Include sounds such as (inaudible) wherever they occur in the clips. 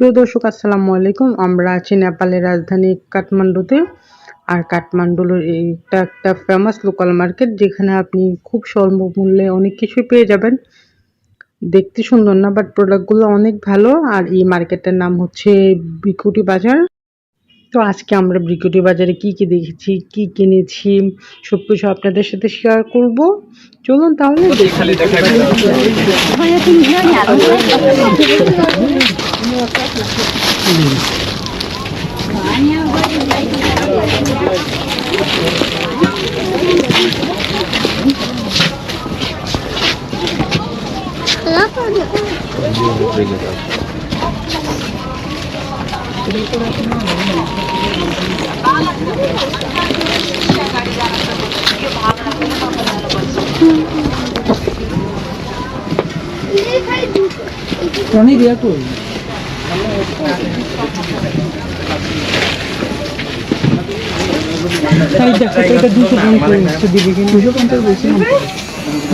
প্রিয় দর্শক আসসালামু আলাইকুম। আমরা আছি নেপালের রাজধানী কাঠমান্ডুতে। আর কাঠমান্ডুর এইটা একটা ফেমাস লোকাল মার্কেট যেখানে আপনি খুব স্বল্প মূল্যে অনেক কিছুই পেয়ে যাবেন। দেখতে সুন্দর না বাট প্রোডাক্টগুলো অনেক ভালো। আর এই মার্কেটের নাম হচ্ছে বিকুটি বাজার। তো আজকে আমরা বিকুটি বাজারে কি কি দেখেছি কি কিনেছি সব কিছু আপনাদের সাথে শেয়ার করব। চলুন তাহলে দেখি। টনি দিয়া কই তাই দেখো তো এটা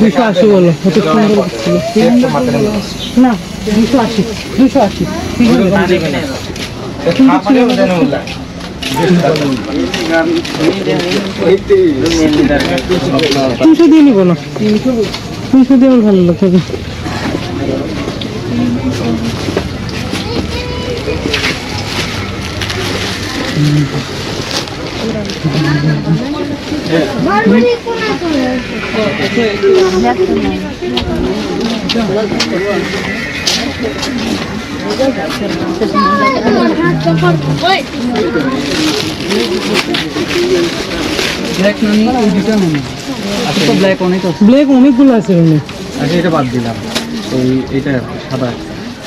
দুশো আশি বলো কত সুন্দর না দুশো আশি দুশো আশি। তিনশো দিয়ে নিবো না। তিনশো দিয়ে ভালো লাগবে। ব্ল্যাক আচ্ছা অনেক আছে। ব্ল্যাক অনেকগুলো আছে ওখানে আচ্ছা এটা বাদ দিলাম। ওই এটা সাদা।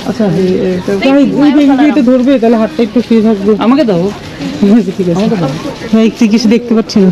আচ্ছা এটা ধরবে তাহলে হাতটা একটু ফ্রি থাকবে। আমাকে দাও। ঠিক আছে ভাই একটু কিছু দেখতে পাচ্ছি না।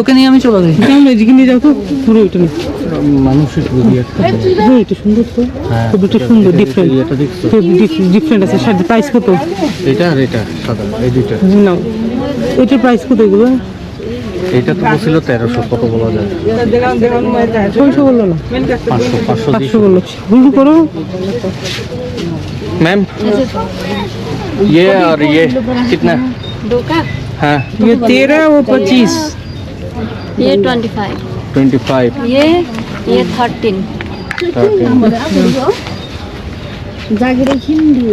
ওকে নিয়ে আমি চলে যাই কেমন এদিকে নিয়ে যাও তো পুরো ওইটা না মানুষের ছবি একটা পুরো এটা সুন্দর তো হ্যাঁ, খুব একটা সুন্দর ডিফারেন্ট এটা দেখছো ডিফারেন্ট আছে সাথে প্রাইস কত এটা আর এটা সাদা এই দুইটা নাও এটার প্রাইস কত এগুলো এটা তো বলছিল তেরোশো কত বলা যায় ছয়শো বললো না পাঁচশো পাঁচশো পাঁচশো বললো গুলো করো मैम ये और ये कितना दो का हाँ ये तेरह वो पच्चीस ये ट्वेंटी फाइव ट्वेंटी फाइव ये ये थर्टीन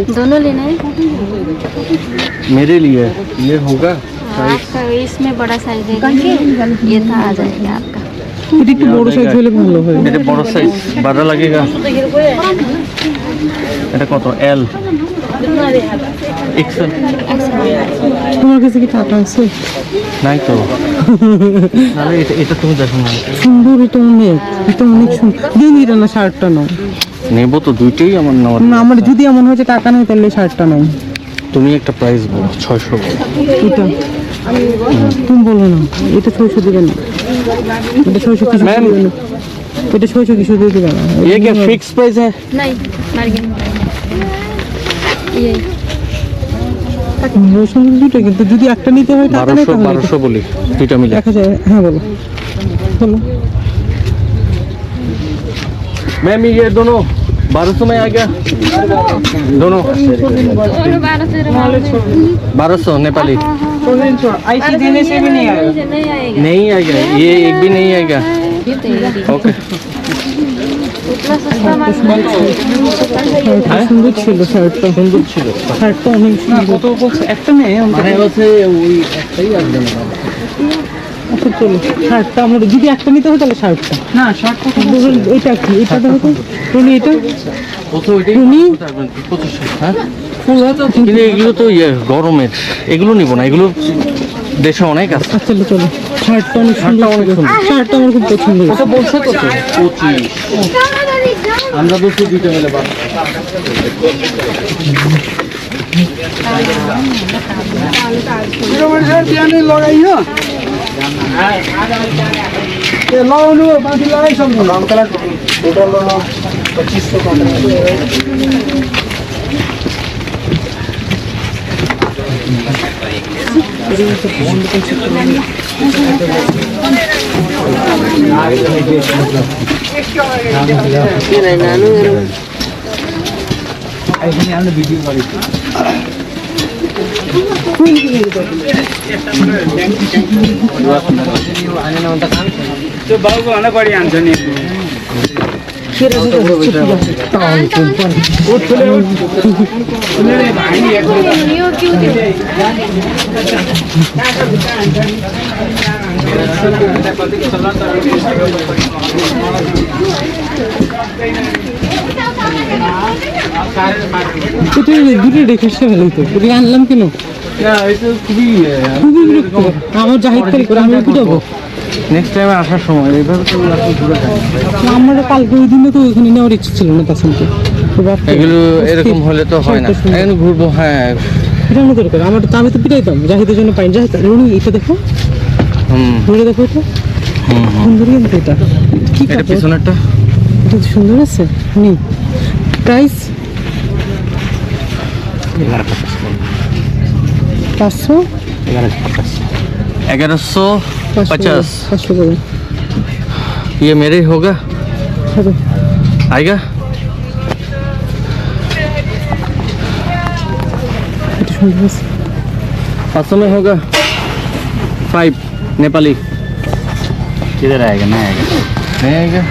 दोनों लेना है मेरे लिए ये होगा आपका इसमें बड़ा साइज है ये था आ जाएगा आपका এটা একটু বড় সাইজ হলে ভালো হয় এটা বড় সাইজ বারো লাগেগা এটা কত এল এক্সেল তোমার কাছে কি টাকা আছে নাই তো (laughs) তাহলে এটা এটা তুমি দেখো না সুন্দর এটা অনেক এটা অনেক সুন্দর দিন এটা না শার্টটা নাও নেবো তো দুইটাই আমার নেওয়ার না আমার যদি এমন হয় যে টাকা নেই তাহলে শার্টটা নাও তুমি একটা প্রাইস বলো ছয়শো বলো এটা তুমি বলো না এটা ছয়শো দিবে না এটা ছয়শো কিছু Ma'am. দিবে না এটা ছয়শো কিছু দিয়ে দিবে না ये क्या फिक्स प्राइस है नहीं मार्जिन ये সুন্দর সুন্দর দুটো কিন্তু যদি একটা নিতে হয় টাকা নেই বারোশো তাহলে বারোশো বলি দুইটা মিলে দেখা যায় হ্যাঁ বলো বলো मैम ये दोनों बारह सौ में आ गया दोनों बारह सौ नेपाली ऐसी देने से भी नहीं आएगा नहीं आएगा नहीं आएगा ये एक भी नहीं आएगा ये तो ये भी। ओके সুন্দর ছিল শার্টটা সুন্দর ছিল। শার্টটা অনেক কত বলছে একটা মানে হচ্ছে ওই একটাই আচ্ছা চলো শার্টটা আমরা যদি একটা নিতে হয় তাহলে শার্টটা না শার্ট কত এটা কি এটা দেখো এটা হ্যাঁ কিন্তু এগুলো তো গরমের এগুলো নিব না এগুলো দেশে অনেক আছে আচ্ছা চলো চলো শার্টটা অনেক সুন্দর। শার্টটা আমার খুব পছন্দ হয়েছে বলছে কত পঁচিশ। আমরা বলছি দুইটা মিলে বাস দুটো দুটো দেখে আসতে ভালো তো ওটা আনলাম কেন? এটা খুবই খুবই বিরক্ত। আমার জাহিদ করে আমি কুটাবো। নেক্সট টাইমে আসার সময় এইভাবে তো আমার কালকে ওই দিনে তো ওইখানে নেওয়ার ইচ্ছে ছিল না এগুলো এরকম হলে তো হয় না। এখন ঘুরবো হ্যাঁ। পিটানো দরকার। আমার তো আমি তো পিটাইতাম জাহিদের জন্য পাইনি। জাহিদ রুনি এটা দেখো। হুম রুনি দেখো এটা হুম হুম সুন্দর কিন্তু এটা কি এটা কাপড় পিছনেরটা এটা তো সুন্দর আছে নি প্রাইস পাঁচশো ग्यारह सौ পাঁচশো पचास পাঁচশো করে ये मेरे ही होगा হবে आएगा এটা সুন্দর আছে पाँच सौ में होगा फाइव नेपाली। किधर आएगा नहीं आएगा। नहीं आएगा।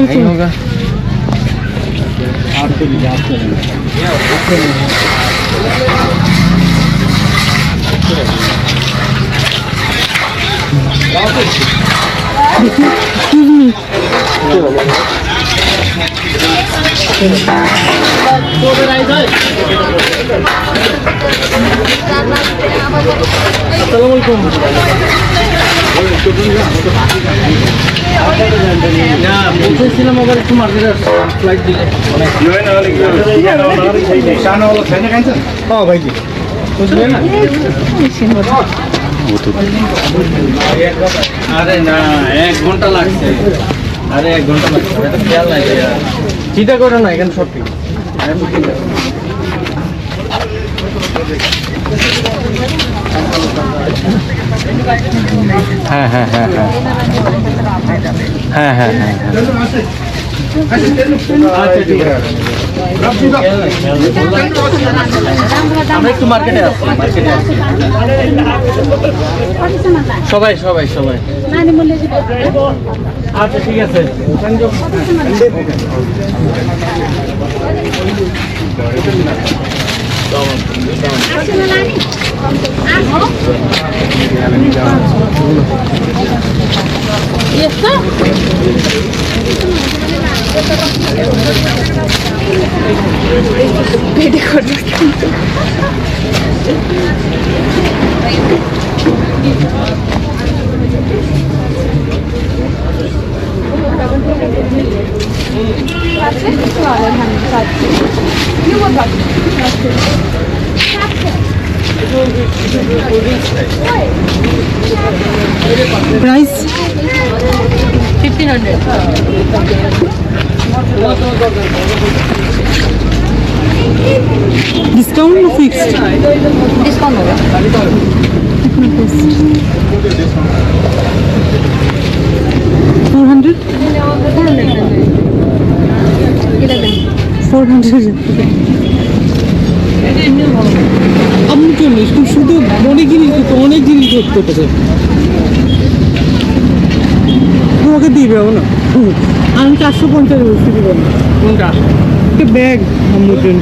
नहीं होगा। Excuse तो (laughs) me. না বলতেছিলাম আবার একটু মার্কেটে ফ্লাইট দিলে আরে না এক ঘণ্টা লাগছে। আরে এক ঘণ্টা লাগছে এটা খেয়াল নাই চিন্তা করো না এখানে সব ঠিক। হ্যাঁ হ্যাঁ হ্যাঁ হ্যাঁ। হ্যাঁ হ্যাঁ হ্যাঁ আছে আমরা একটু মার্কেটে আসছি মার্কেটে আসছি সবাই সবাই সবাই। আচ্ছা ঠিক আছে। かりません প্রাইস ফিফটিন হান্ড্রেড ডিসকাউন্ট না fixed four hundred four hundred আপনার অনেক জিনিস অনেক জিনিস করতে পারে তোমাকে দিবেও না? আমি চারশো পঞ্চাশ বলছি দিব কোনটা? একটা ব্যাগ আমার জন্য